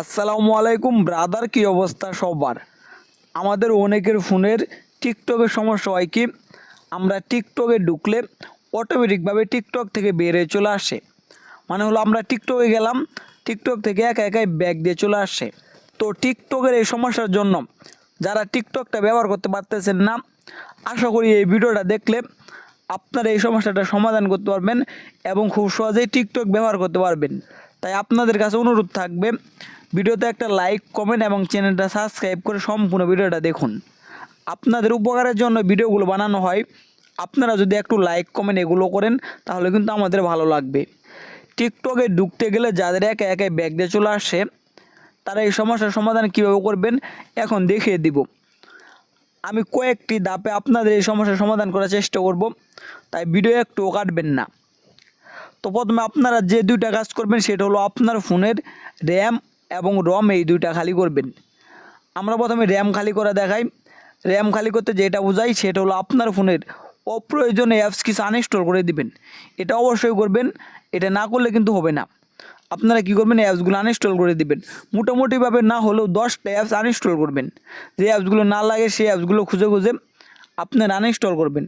আসসালামু আলাইকুম ব্রাদার কি অবস্থা সবার? আমাদের অনেকের ফোনের টিকটকের সমস্যা হয় কি, আমরা টিকটকে ঢুকলে অটোমেটিকভাবে টিকটক থেকে বের চলে আসে। মানে হলো আমরা টিকটকে গেলাম, টিকটক থেকে একা একাই ব্যাগ দিয়ে চলে আসে। তো টিকটকের এই সমস্যার জন্য যারা টিকটকটা ব্যবহার করতে পারতেছেন না, আশা করি এই ভিডিওটা দেখলে আপনারা এই সমস্যাটা সমাধান করতে পারবেন এবং খুব সহজেই টিকটক ব্যবহার করতে পারবেন। তাই আপনাদের কাছে অনুরোধ থাকবে, ভিডিওতে একটা লাইক কমেন্ট এবং চ্যানেলটা সাবস্ক্রাইব করে সম্পূর্ণ ভিডিওটা দেখুন। আপনাদের উপকারের জন্য ভিডিওগুলো বানানো হয়। আপনারা যদি একটু লাইক কমেন্ট এগুলো করেন, তাহলে কিন্তু আমাদের ভালো লাগবে। টিকটকে ঢুকতে গেলে যাদের একে একে ব্যাগ দিয়ে চলে আসে, তারা এই সমস্যার সমাধান কীভাবে করবেন, এখন দেখিয়ে দিব। আমি কয়েকটি দাপে আপনাদের এই সমস্যার সমাধান করার চেষ্টা করব, তাই ভিডিও একটু কাটবেন না। তো প্রথমে আপনারা যে দুইটা কাজ করবেন সেটা হলো আপনার ফোনের র্যাম এবং রম এই দুইটা খালি করবেন। আমরা প্রথমে র্যাম খালি করে দেখাই। র্যাম খালি করতে যেটা বোঝাই সেটা হলো আপনার ফোনের অপ্রয়োজনীয় অ্যাপস কিছু আনইনস্টল করে দিবেন। এটা অবশ্যই করবেন, এটা না করলে কিন্তু হবে না। আপনারা কী করবেন অ্যাপসগুলো আনইনস্টল করে দিবেন। মোটামুটিভাবে না হলেও দশটা অ্যাপস আনইনস্টল করবেন। যে অ্যাপসগুলো না লাগে সেই অ্যাপসগুলো খুঁজে খুঁজে আপনারা আনইনস্টল করবেন।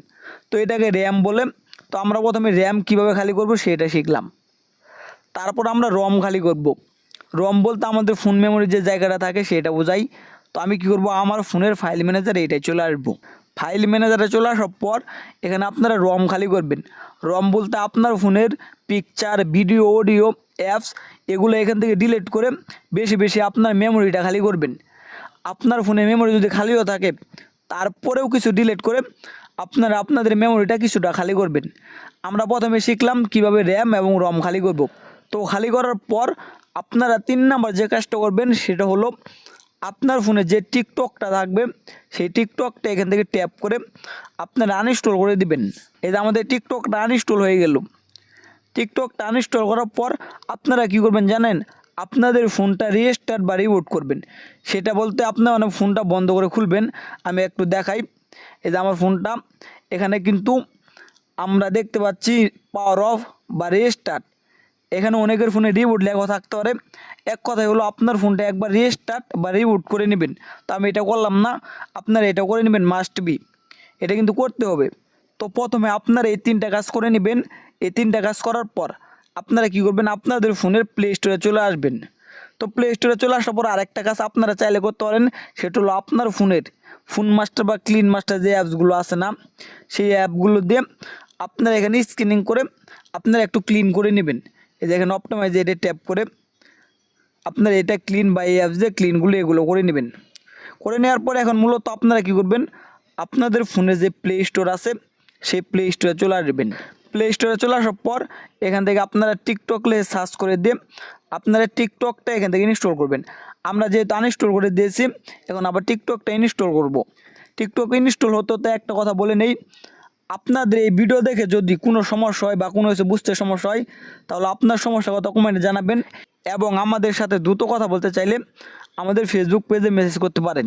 তো এটাকে র্যাম বলে তো আমরা প্রথমে র্যাম কীভাবে খালি করব সেটা শিখলাম। তারপর আমরা রম খালি করব। রম বলতে আমাদের ফোন মেমোরির যে জায়গাটা থাকে সেটা বোঝাই। তো আমি কি করব? আমার ফোনের ফাইল ম্যানেজার এইটাই চলে আসব। ফাইল ম্যানেজারে চলে আসার পর এখানে আপনারা রম খালি করবেন। রম বলতে আপনার ফোনের পিকচার ভিডিও অডিও অ্যাপস এগুলো এখান থেকে ডিলিট করে বেশি বেশি আপনার মেমোরিটা খালি করবেন। আপনার ফোনে মেমোরি যদি খালিও থাকে, তারপরেও কিছু ডিলিট করে আপনারা আপনাদের মেমোরিটা কিছুটা খালি করবেন। আমরা প্রথমে শিখলাম কীভাবে র্যাম এবং রম খালি করব। তো খালি করার পর আপনারা তিন নাম্বার যে কাজটা করবেন সেটা হলো আপনার ফোনে যে টিকটকটা থাকবে, সেই টিকটকটা এখান থেকে ট্যাপ করে আপনারা আনইনস্টল করে দিবেন। যে আমাদের টিকটকটা আনইনস্টল হয়ে গেল। টিকটকটা আনইনস্টল করার পর আপনারা কি করবেন জানেন? আপনাদের ফোনটা রিস্টার্ট বা রিবুট করবেন। সেটা বলতে আপনার মানে ফোনটা বন্ধ করে খুলবেন। আমি একটু দেখাই। এই যে আমার ফোনটা, এখানে কিন্তু আমরা দেখতে পাচ্ছি পাওয়ার অফ বা রিস্টার্ট এখানে অনেকের ফোনে রিবুট লেখা থাকতে পারে। এক কথাই হলো আপনার ফোনটা একবার রিস্টার্ট বা রিবুট করে নেবেন। তো আমি এটা করলাম না, আপনারা এটা করে নেবেন মাস্ট বি এটা কিন্তু করতে হবে। তো প্রথমে আপনারা এই তিনটা কাজ করে নেবেন। এই তিনটা কাজ করার পর আপনারা কি করবেন? আপনাদের ফোনের প্লে স্টোরে চলে আসবেন। তো প্লে স্টোরে চলে আসার পর আরেকটা কাজ আপনারা চাইলে করতে পারেন, সেটা হলো আপনার ফোনের ফোন মাস্টার বা ক্লিন মাস্টার যে অ্যাপসগুলো আছে না, সেই অ্যাপগুলো দিয়ে আপনারা এখানে স্ক্রিনিং করে আপনারা একটু ক্লিন করে নেবেন। এই যে এখানে অপটোমাইজ এটা ট্যাপ করে আপনার এটা ক্লিন বা এই অ্যাপস দিয়ে ক্লিনগুলো এগুলো করে নেবেন। করে নেওয়ার পরে এখন মূলত আপনারা কি করবেন, আপনাদের ফোনে যে প্লে স্টোর আছে, সেই প্লে স্টোরে চলে আসবেন। প্লে স্টোরে চলে আসার পর এখান থেকে আপনারা টিকটক লে সার্চ করে দিয়ে আপনারা টিকটকটা এখান থেকে ইনস্টল করবেন। আমরা যেহেতু আনইনস্টল করে দিয়েছি, এখন আবার টিকটকটা ইনস্টল করব। টিকটক ইনস্টল হতে হতে একটা কথা বলে নেই, আপনাদের এই ভিডিও দেখে যদি কোনো সমস্যা হয় বা কোনো কিছু বুঝতে সমস্যা হয়, তাহলে আপনার সমস্যার কথা কমেন্টে জানাবেন এবং আমাদের সাথে দ্রুত কথা বলতে চাইলে আমাদের ফেসবুক পেজে মেসেজ করতে পারেন।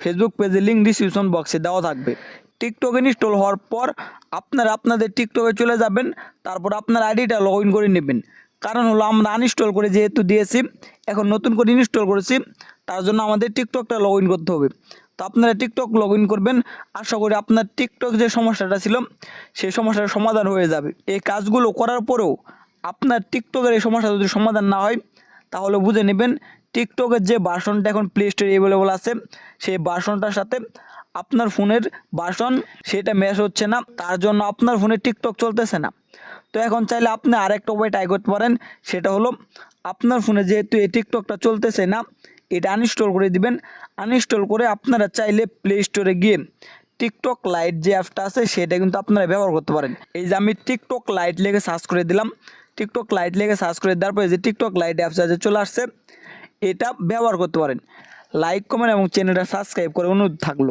ফেসবুক পেজে লিঙ্ক ডিসক্রিপশন বক্সে দেওয়া থাকবে। টিকটক ইনস্টল হওয়ার পর আপনারা আপনাদের টিকটকে চলে যাবেন, তারপর আপনার আইডিটা লগ ইন করে নেবেন। কারণ হলো আমরা আনইনস্টল করে যেহেতু দিয়েছি, এখন নতুন করে ইনস্টল করেছি, তার জন্য আমাদের টিকটকটা লগ করতে হবে। তো আপনারা টিকটক লগ করবেন, আশা করি আপনার টিকটক যে সমস্যাটা ছিল, সেই সমস্যার সমাধান হয়ে যাবে। এই কাজগুলো করার পরেও আপনার টিকটকের এই সমস্যা যদি সমাধান না হয়, তাহলে বুঝে নেবেন, টিকটকের যে বাসনটা এখন প্লে স্টোরে অ্যাভেলেবল আছে, সেই বাসনটার সাথে আপনার ফোনের বাসন সেটা ম্যাচ হচ্ছে না, তার জন্য আপনার ফোনে টিকটক চলতেছে না। তো এখন চাইলে আপনি আরেকটা উপায় ট্রাই করতে পারেন, সেটা হলো আপনার ফোনে যেহেতু এই টিকটকটা চলতেছে না, এটা আনইনস্টল করে দিবেন। আনইনস্টল করে আপনারা চাইলে প্লে স্টোরে গিয়ে টিকটক লাইট যে অ্যাপটা আছে, সেটা কিন্তু আপনারা ব্যবহার করতে পারেন। এই যে আমি টিকটক লাইট লেগে সার্চ করে দিলাম টিকটক লাইট লেগে সার্চ করে দেওয়ার পরে যে টিকটক লাইট অ্যাপস আছে, চলে আসছে, এটা ব্যবহার করতে পারেন। লাইক কমেন্ট এবং চ্যানেলটা সাবস্ক্রাইব করে অনুরোধ থাকল।